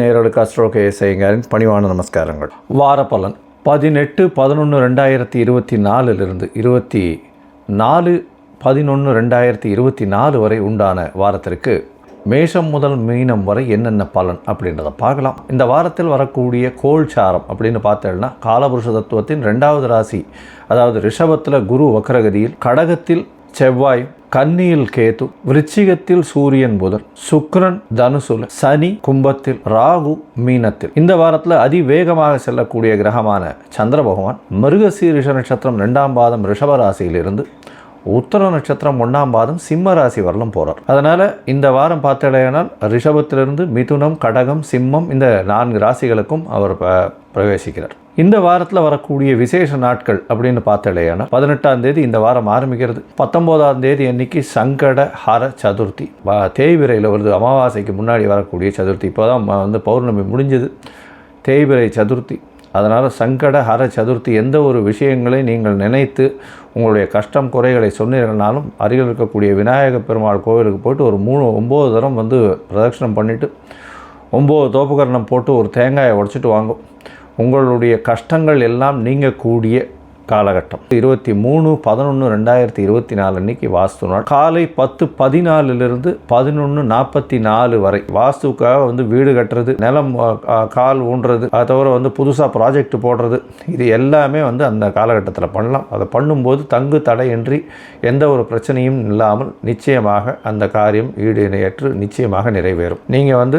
நேரலுக்கு அஸ்ட்ரோகே செய்யுங்காரின் பணிவான நமஸ்காரங்கள். வார பலன் பதினெட்டு பதினொன்று ரெண்டாயிரத்தி இருபத்தி நாலுலேருந்து இருபத்தி நாலு பதினொன்று ரெண்டாயிரத்தி இருபத்தி நாலு வரை உண்டான வாரத்திற்கு மேஷம் முதல் மீனம் வரை என்னென்ன பலன் அப்படின்றத பார்க்கலாம். இந்த வாரத்தில் வரக்கூடிய கோல்சாரம் அப்படின்னு பார்த்தேன்னா காலபுருஷ தத்துவத்தின் ரெண்டாவது ராசி அதாவது ரிஷபத்தில் குரு வக்ரகதியில் கடகத்தில் செவ்வாய் கன்னியில் கேது விருச்சிகத்தில் சூரியன் புதன் சுக்ரன் தனுசுல சனி கும்பத்தில் ராகு மீனத்தில். இந்த வாரத்தில் அதிவேகமாக செல்லக்கூடிய கிரகமான சந்திர பகவான் மிருகசீரிஷ நட்சத்திரம் ரெண்டாம் பாதம் ரிஷபராசியிலிருந்து உத்தர நட்சத்திரம் ஒன்றாம் பாதம் சிம்ம ராசி வரலும் போகிறார் அதனால் இந்த வாரம் பார்த்தடையானால் ரிஷபத்திலிருந்து மிதுனம் கடகம் சிம்மம் இந்த நான்கு ராசிகளுக்கும் அவர் ப- பிரவேசிக்கிறார். இந்த வாரத்தில் வரக்கூடிய விசேஷ நாட்கள் அப்படின்னு பார்த்தடையானா பதினெட்டாம் தேதி இந்த வாரம் ஆரம்பிக்கிறது. பத்தொம்போதாம் தேதி அன்னைக்கு சங்கட ஹர சதுர்த்தி. தேய்விரையில் வருது. அமாவாசைக்கு முன்னாடி வரக்கூடிய சதுர்த்தி. இப்போ தான் வந்து பௌர்ணமி முடிஞ்சது. தேய்பிரை சதுர்த்தி. அதனால் சங்கட ஹர சதுர்த்தி எந்த ஒரு விஷயங்களை நீங்கள் நினைத்து உங்களுடைய கஷ்டம் குறைகளை சொன்னீர்கள்னாலும் அருகில் இருக்கக்கூடிய விநாயக பெருமாள் கோவிலுக்கு போயிட்டு ஒரு மூணு ஒம்பது தரம் வந்து பிரதட்சணம் பண்ணிவிட்டு ஒம்பது தோப்புக்கரணம் போட்டு ஒரு தேங்காயை உடச்சிட்டு வாங்கும். உங்களுடைய கஷ்டங்கள் எல்லாம் நீங்கக்கூடிய காலகட்டம். இருபத்தி மூணு பதினொன்று ரெண்டாயிரத்தி இருபத்தி நாலு அன்னைக்கு வாஸ்து நாள். காலை பத்து பதினாலுலேருந்து பதினொன்று நாற்பத்தி நாலு வரை வாஸ்துக்காக வந்து வீடு கட்டுறது நிலம் கால் ஊன்றது அதை தவிர வந்து புதுசாக ப்ராஜெக்ட் போடுறது இது எல்லாமே வந்து அந்த காலகட்டத்தில் பண்ணலாம். அதை பண்ணும்போது தங்கு தடையின்றி எந்த ஒரு பிரச்சனையும் இல்லாமல் நிச்சயமாக அந்த காரியம் ஈடு நிச்சயமாக நிறைவேறும். நீங்கள் வந்து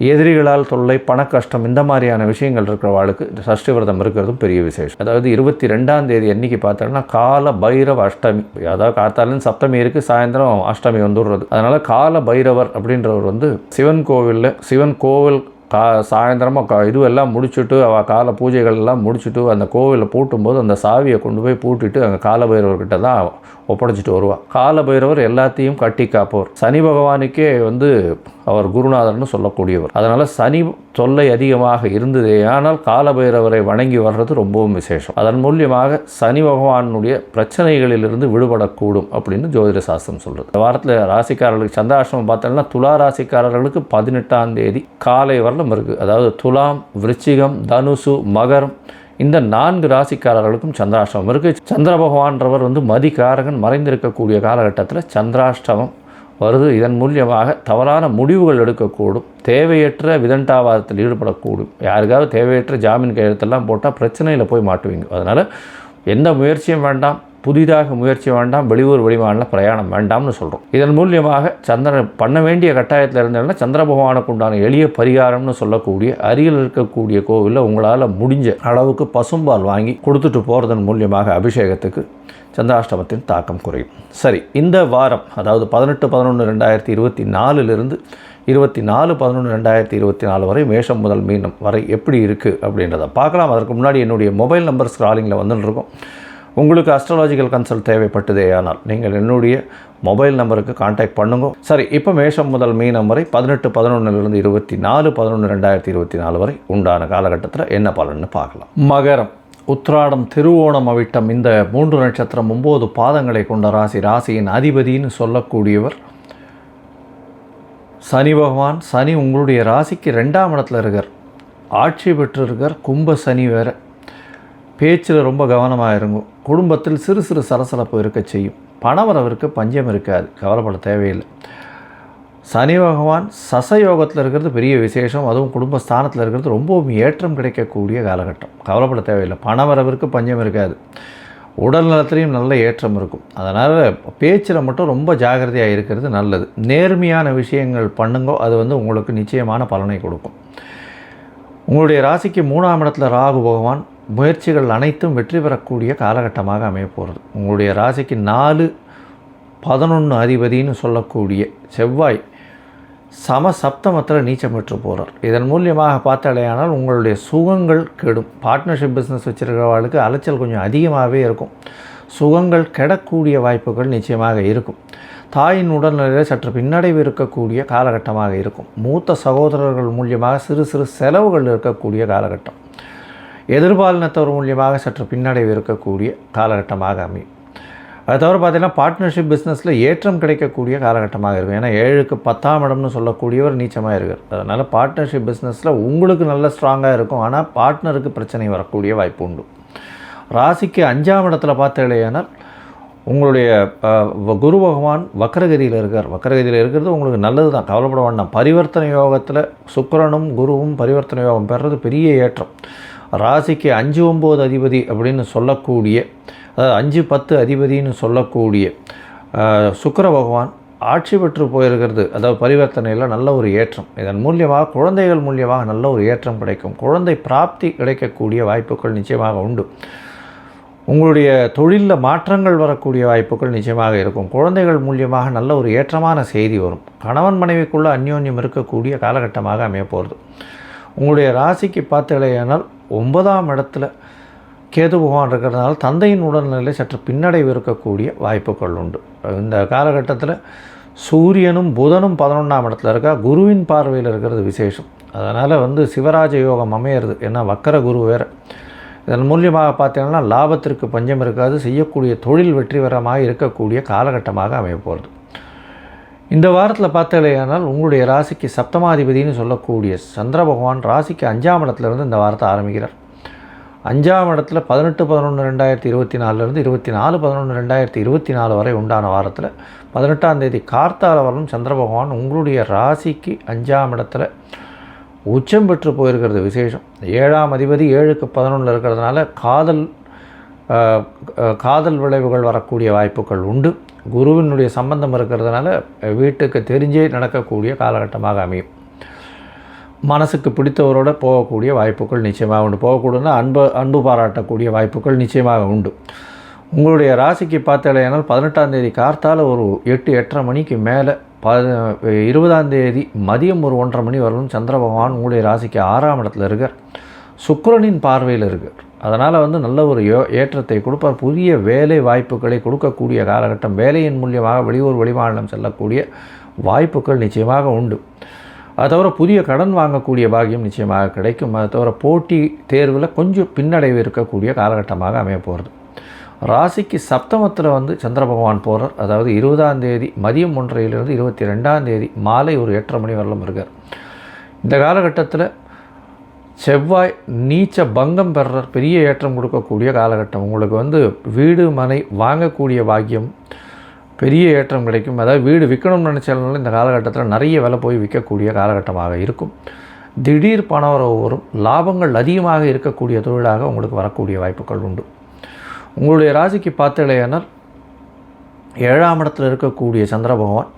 எதிரிகளால் தொல்லை பணக்கஷ்டம் இந்த மாதிரியான விஷயங்கள் இருக்கிற வாழ்க்கு சஷ்டி விரதம் இருக்கிறதும் பெரிய விசேஷம். அதாவது இருபத்தி ரெண்டாம் தேதி அன்னைக்கு பார்த்தோம்னா கால பைரவ அஷ்டமி. அதாவது காத்தாலும் சப்தமி இருக்குது சாயந்தரம் அஷ்டமி வந்துடுறது. அதனால் கால பைரவர் அப்படின்றவர் வந்து சிவன் கோவிலில் சிவன் கோவில் கா சாயந்தரமாக கா இதுவெல்லாம் முடிச்சுட்டு அவ கால பூஜைகள் எல்லாம் முடிச்சுட்டு அந்த கோவிலை பூட்டும்போது அந்த சாவியை கொண்டு போய் பூட்டிட்டு அங்கே காலபைரவர்கிட்ட தான் ஒப்படைச்சிட்டு வருவாள் காலபைரவர் எல்லாத்தையும் கட்டி காப்பவர். சனி பகவானுக்கே வந்து அவர் குருநாதர்னு சொல்லக்கூடியவர். அதனால் சனி தொல்லை அதிகமாக இருந்ததே ஆனால் காலபைரவரை வணங்கி வர்றது ரொம்பவும் விசேஷம். அதன் மூலியமாக சனி பகவானுடைய பிரச்சனைகளிலிருந்து விடுபடக்கூடும் அப்படின்னு ஜோதிட சாஸ்திரம் சொல்கிறது இந்த வாரத்தில் ராசிக்காரர்களுக்கு சந்திராஷ்டமம் பார்த்தோம்னா துலா ராசிக்காரர்களுக்கு பதினெட்டாம் தேதி காலை வரலும் இருக்குது அதாவது துலாம் விருச்சிகம் தனுசு மகரம் இந்த நான்கு ராசிக்காரர்களுக்கும் சந்திராஷ்டமம் இருக்குது சந்திர பகவான்றவர் வந்து மதிகாரகன் மறைந்திருக்கக்கூடிய காலகட்டத்தில் சந்திராஷ்டமம் வருது. இதன் மூலியமாக தவறான முடிவுகள் எடுக்கக்கூடும். தேவையற்ற விதண்டாவாதத்தில் ஈடுபடக்கூடும். யாருக்காவது தேவையற்ற ஜாமீன் கையெழுத்தெல்லாம் போட்டால் பிரச்சனையில் போய் மாட்டுவீங்க. அதனால் எந்த முயற்சியும் வேண்டாம். புதிதாக முயற்சி வேண்டாம் வெளியூர் வெளிமாநில பிரயாணம் வேண்டாம்னு சொல்கிறோம் இதன் மூலியமாக சந்திரன் பண்ண வேண்டிய கட்டாயத்தில் இருந்ததுன்னா சந்திர பகவானுக்கு உண்டான எளிய பரிகாரம்னு சொல்லக்கூடிய அருகில் இருக்கக்கூடிய கோவிலில் உங்களால் முடிஞ்ச அளவுக்கு பசும்பால் வாங்கி கொடுத்துட்டு போகிறதன் மூலியமாக அபிஷேகத்துக்கு சந்திராஷ்டமத்தின் தாக்கம் குறையும். சரி இந்த வாரம் அதாவது பதினெட்டு பதினொன்று ரெண்டாயிரத்தி இருபத்தி நாலுலேருந்து இருபத்தி நாலு பதினொன்று ரெண்டாயிரத்தி இருபத்தி நாலு வரை மேஷம் முதல் மீனம் வரை எப்படி இருக்குது அப்படின்றத பார்க்கலாம். அதற்கு முன்னாடி என்னுடைய மொபைல் நம்பர் ஸ்க்ராலிங்கில் வந்துட்டு இருக்கும். உங்களுக்கு அஸ்ட்ராலாஜிக்கல் கன்சல்ட் தேவைப்பட்டதே ஆனால் நீங்கள் என்னுடைய மொபைல் நம்பருக்கு காண்டாக்ட் பண்ணுங்க. சரி இப்போ மேஷம் முதல் மீனம் வரை பதினெட்டு பதினொன்றுலேருந்து இருபத்தி நாலு பதினொன்று ரெண்டாயிரத்தி இருபத்தி நாலு வரை உண்டான காலகட்டத்தில் என்ன பலன்னு பார்க்கலாம். மகரம் உத்ராடம் திருவோணம் அவிட்டம் இந்த மூன்று நட்சத்திரம் ஒம்பது பாதங்களை கொண்ட ராசி ராசியின் அதிபதின்னு சொல்லக்கூடியவர் சனி பகவான். சனி உங்களுடைய ராசிக்கு ரெண்டாம் இடத்துல இருக்கார். ஆட்சி பெற்றிருக்கார். கும்ப சனி வேற. பேச்சில் ரொம்ப கவனமாக இருக்கும் குடும்பத்தில் சிறு சிறு சலசலப்பு இருக்க செய்யும். பணவரவிற்கு பஞ்சம் இருக்காது. கவலைப்பட தேவையில்லை. சனி பகவான் சசயோகத்தில் இருக்கிறது பெரிய விசேஷம். அதுவும் குடும்பஸ்தானத்தில் இருக்கிறது ரொம்பவும் ஏற்றம் கிடைக்கக்கூடிய காலகட்டம். கவலைப்பட தேவையில்லை. பணவரவிற்கு பஞ்சம் இருக்காது. உடல் நலத்திலையும் நல்ல ஏற்றம் இருக்கும். அதனால் பேச்சில் மட்டும் ரொம்ப ஜாகிரதையாக இருக்கிறது நல்லது. நேர்மையான விஷயங்கள் பண்ணுங்கோ. அது வந்து உங்களுக்கு நிச்சயமான பலனை கொடுக்கும். உங்களுடைய ராசிக்கு மூணாம் இடத்துல ராகு பகவான் முயற்சிகள் அனைத்தும் வெற்றி பெறக்கூடிய காலகட்டமாக அமைய போகிறது. உங்களுடைய ராசிக்கு நாலு பதினொன்று அதிபதின்னு சொல்லக்கூடிய செவ்வாய் சம சப்தமத்தில் நீச்சம் பெற்று போகிறார் இதன் மூலியமாக பார்த்தாலேயானால் உங்களுடைய சுகங்கள் கெடும். பார்ட்னர்ஷிப் பிஸ்னஸ் வச்சுருக்கிறவர்களுக்கு அலைச்சல் கொஞ்சம் அதிகமாகவே இருக்கும். சுகங்கள் கெடக்கூடிய வாய்ப்புகள் நிச்சயமாக இருக்கும். தாயின் உடல்நிலையில் சற்று பின்னடைவு இருக்கக்கூடிய காலகட்டமாக இருக்கும். மூத்த சகோதரர்கள் மூலியமாக சிறு சிறு செலவுகள் இருக்கக்கூடிய காலகட்டம். எதிர்பாலினத்தவர் மூலியமாக சற்று பின்னடைவு இருக்கக்கூடிய காலகட்டமாக அமையும். அது தவிர பார்த்திங்கன்னா பார்ட்னர்ஷிப் பிஸ்னஸில் ஏற்றம் கிடைக்கக்கூடிய காலகட்டமாக இருக்கும். ஏன்னா ஏழுக்கு பத்தாம் இடம்னு சொல்லக்கூடியவர் நீச்சமாக இருக்கார். அதனால் பார்ட்னர்ஷிப் பிஸ்னஸில் உங்களுக்கு நல்ல ஸ்ட்ராங்காக இருக்கும். ஆனால் பார்ட்னருக்கு பிரச்சனை வரக்கூடிய வாய்ப்பு உண்டு. ராசிக்கு அஞ்சாம் இடத்துல பார்த்தீங்கன்னா உங்களுடைய குரு பகவான் வக்கரகதியில் இருக்கார். வக்கரகதியில் இருக்கிறது உங்களுக்கு நல்லது தான். கவலைப்பட வேண்டாம். பரிவர்த்தனை யோகத்தில் சுக்கரனும் குருவும் பரிவர்த்தனை யோகம் பெறுறது பெரிய ஏற்றம். ராசிக்கு அஞ்சு ஒம்பது அதிபதி அப்படின்னு சொல்லக்கூடிய அதாவது அஞ்சு பத்து அதிபதின்னு சொல்லக்கூடிய சுக்கர பகவான் ஆட்சி பெற்று போயிருக்கிறது. அதாவது பரிவர்த்தனையில் நல்ல ஒரு ஏற்றம். இதன் மூலியமாக குழந்தைகள் மூலியமாக நல்ல ஒரு ஏற்றம் கிடைக்கும். குழந்தை பிராப்தி கிடைக்கக்கூடிய வாய்ப்புகள் நிச்சயமாக உண்டு. உங்களுடைய தொழிலில் மாற்றங்கள் வரக்கூடிய வாய்ப்புகள் நிச்சயமாக இருக்கும். குழந்தைகள் மூலியமாக நல்ல ஒரு ஏற்றமான செய்தி வரும். கணவன் மனைவிக்குள்ளே அந்யோன்யம் இருக்கக்கூடிய காலகட்டமாக அமையப்போகிறது உங்களுடைய ராசிக்கு பார்த்தீங்களேனால் ஒன்பதாம் இடத்துல கேது பகவான் இருக்கிறதுனால தந்தையின் உடல்நிலை சற்று பின்னடைவு இருக்கக்கூடிய வாய்ப்புகள் உண்டு. இந்த காலகட்டத்தில் சூரியனும் புதனும் பதினொன்றாம் இடத்துல இருக்கா குருவின் பார்வையில் இருக்கிறது விசேஷம். அதனால் வந்து சிவராஜ யோகம் அமையிறது. ஏன்னா வக்கர குரு வேறு. இதன் மூலியமாக பார்த்தீங்கன்னா லாபத்திற்கு பஞ்சம் இருக்காது. செய்யக்கூடிய தொழில் வெற்றிகரமாக இருக்கக்கூடிய காலகட்டமாக அமைய போகிறது இந்த வாரத்தில் பார்த்தாலேயானால் உங்களுடைய ராசிக்கு சப்தமாதிபதினு சொல்லக்கூடிய சந்திர பகவான் ராசிக்கு அஞ்சாம் இடத்துலேருந்து இந்த வாரத்தை ஆரம்பிக்கிறார். அஞ்சாம் இடத்துல பதினெட்டு பதினொன்று ரெண்டாயிரத்தி இருபத்தி நாலுலேருந்து இருபத்தி நாலு பதினொன்று ரெண்டாயிரத்தி இருபத்தி நாலு வரை உண்டான வாரத்தில் பதினெட்டாம் தேதி கார்த்தால வரலும் சந்திர பகவான் உங்களுடைய ராசிக்கு அஞ்சாம் இடத்துல உச்சம் பெற்று போயிருக்கிறது விசேஷம். ஏழாம் அதிபதி ஏழுக்கு பதினொன்றில் இருக்கிறதுனால காதல் காதல் விளைவுகள் வரக்கூடிய வாய்ப்புகள் உண்டு. குருவினுடைய சம்பந்தம் இருக்கிறதுனால வீட்டுக்கு தெரிஞ்சே நடக்கக்கூடிய காலகட்டமாக அமையும். மனசுக்கு பிடித்தவரோட போகக்கூடிய வாய்ப்புகள் நிச்சயமாக உண்டு. போகக்கூடாதுன்னா அன்பு அன்பு பாராட்டக்கூடிய வாய்ப்புகள் நிச்சயமாக உண்டு. உங்களுடைய ராசிக்கு பார்த்தாலேனால் பதினெட்டாம் தேதி கார்த்தால் ஒரு எட்டு எட்டரை மணிக்கு மேலே ப இருபதாம் தேதி மதியம் ஒரு ஒன்றரை மணி வரலும் சந்திர பகவான் உங்களுடைய ராசிக்கு ஆறாம் இடத்துல இருக்கார். சுக்கரனின் பார்வையில் இருக்கார் அதனால் வந்து நல்ல ஒரு யோ ஏற்றத்தை கொடுப்பார். புதிய வேலை வாய்ப்புகளை கொடுக்கக்கூடிய காலகட்டம் வேலையின் மூலியமாக வெளியூர் வெளிமாநிலம் செல்லக்கூடிய வாய்ப்புகள் நிச்சயமாக உண்டு. அது தவிர புதிய கடன் வாங்கக்கூடிய பாகியம் நிச்சயமாக கிடைக்கும். அது தவிர போட்டி தேர்வில் கொஞ்சம் பின்னடைவு இருக்கக்கூடிய காலகட்டமாக அமைய போகிறது ராசிக்கு சப்தமத்தில் வந்து சந்திர பகவான் போகிறார் அதாவது இருபதாம் தேதி மதியம் ஒன்றையிலிருந்து இருபத்தி ரெண்டாம் தேதி மாலை ஒரு எட்டரை மணி வரலும் இருக்கார். இந்த காலகட்டத்தில் செவ்வாய் நீச்ச பங்கம் பெற பெரிய ஏற்றம் கொடுக்கக்கூடிய காலகட்டம். உங்களுக்கு வந்து வீடு மனை வாங்கக்கூடிய பாக்கியம் பெரிய ஏற்றம் கிடைக்கும். அதாவது வீடு விற்கணும்னு நினச்சாலும் இந்த காலகட்டத்தில் நிறைய விலை போய் விற்கக்கூடிய காலகட்டமாக இருக்கும். திடீர் பணவரவு வரும். லாபங்கள் அதிகமாக இருக்கக்கூடிய தொழிலாக உங்களுக்கு வரக்கூடிய வாய்ப்புகள் உண்டு. உங்களுடைய ராசிக்கு இளையனர் ஏழாம் இடத்தில் இருக்கக்கூடிய சந்திர பகவான்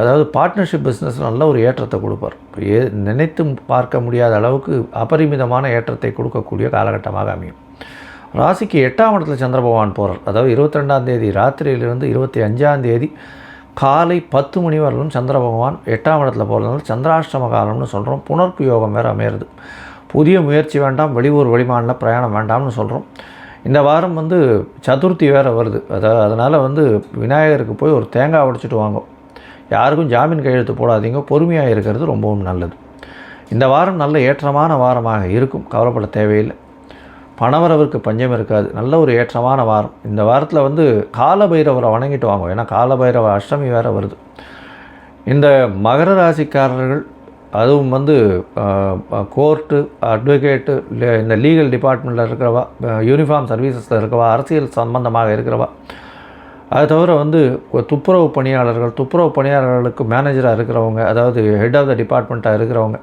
அதாவது பார்ட்னர்ஷிப் பிஸ்னஸ் நல்ல ஒரு ஏற்றத்தை கொடுப்பார். ஏ நினைத்து பார்க்க முடியாத அளவுக்கு அபரிமிதமான ஏற்றத்தை கொடுக்கக்கூடிய காலகட்டமாக அமையும். ராசிக்கு எட்டாம் இடத்துல சந்திர பகவான் போகிறார் அதாவது இருபத்தி ரெண்டாம் தேதி ராத்திரியிலிருந்து இருபத்தி அஞ்சாம் தேதி காலை பத்து மணி வரலும் சந்திர பகவான் எட்டாம் இடத்துல போகிறதுனால சந்திராஷ்டம காலம்னு சொல்கிறோம் புனர்ப்பு யோகம் வேறு அமையிறது. புதிய முயற்சி வேண்டாம் வெளியூர் வெளிமாநில பிரயாணம் வேண்டாம்னு சொல்கிறோம் இந்த வாரம் வந்து சதுர்த்தி வேறு வருது. அதாவது அதனால் வந்து விநாயகருக்கு போய் ஒரு தேங்காய் உடைச்சிட்டு வாங்கும் யாருக்கும் ஜாமீன் கையெழுத்து போடாதீங்க. பொறுமையாக இருக்கிறது ரொம்பவும் நல்லது. இந்த வாரம் நல்ல ஏற்றமான வாரமாக இருக்கும். கவலைப்பட தேவையில்லை. பணவரவிற்கு பஞ்சம் இருக்காது. நல்ல ஒரு ஏற்றமான வாரம். இந்த வாரத்தில் வந்து காலபைரவரை வணங்கிட்டு வாங்க. ஏன்னா காலபைரவ அஷ்டமி வேறு வருது. இந்த மகர ராசிக்காரர்கள் அதுவும் வந்து கோர்ட்டு அட்வொகேட்டு இந்த லீகல் டிபார்ட்மெண்ட்டில் இருக்கிறவா யூனிஃபார்ம் சர்வீசஸில் இருக்கிறவா அரசியல் சம்பந்தமாக இருக்கிறவா அது தவிர வந்து துப்புரவு பணியாளர்கள் துப்புரவு பணியாளர்களுக்கு மேனேஜராக இருக்கிறவங்க அதாவது ஹெட் ஆஃப் த டிபார்ட்மெண்ட்டாக இருக்கிறவங்க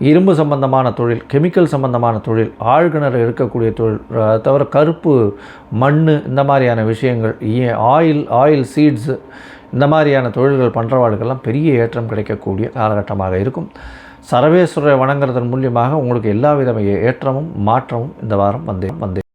இரும்பு சம்பந்தமான தொழில் கெமிக்கல் சம்பந்தமான தொழில் ஆழ்கிணறு இருக்கக்கூடிய தொழில் அதை தவிர கருப்பு மண் இந்த மாதிரியான விஷயங்கள் ஆயில் ஆயில் சீட்ஸு இந்த மாதிரியான தொழில்கள் பண்ணுறவாளுக்கெல்லாம் பெரிய ஏற்றம் கிடைக்கக்கூடிய காலகட்டமாக இருக்கும். சரவேஸ்வரரை வணங்குறதன் மூலியமாக உங்களுக்கு எல்லா விதமைய ஏற்றமும் மாற்றமும் இந்த வாரம் வந்தேன் வந்தேன்